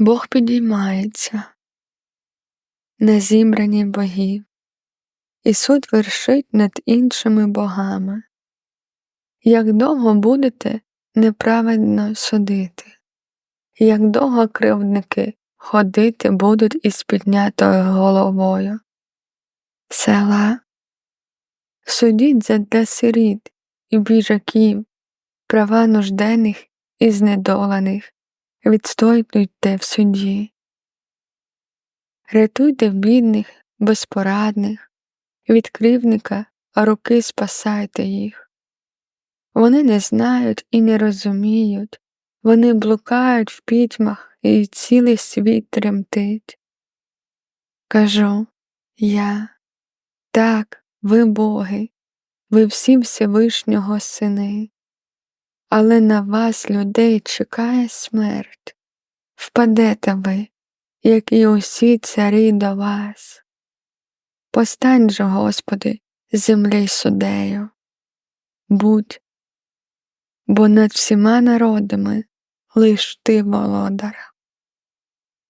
Бог підіймається на зібрані богів, і суд вершить над іншими богами. Як довго будете неправедно судити, як довго кривдники ходити будуть із піднятою головою. Села, судіть задля сиріт і біжаків, права нужденних і знедолених, відстоюйте в суді. Рятуйте бідних, безпорадних, від кривника руки спасайте їх. Вони не знають і не розуміють, вони блукають в пітьмах і цілий світ тремтить. Кажу я, так, ви боги, ви всі Всевишнього сини, але на вас людей чекає смерть, впадете ви, як і усі царі до вас. Постань же, Господи, землі судею, будь, бо над всіма народами лиш ти володар.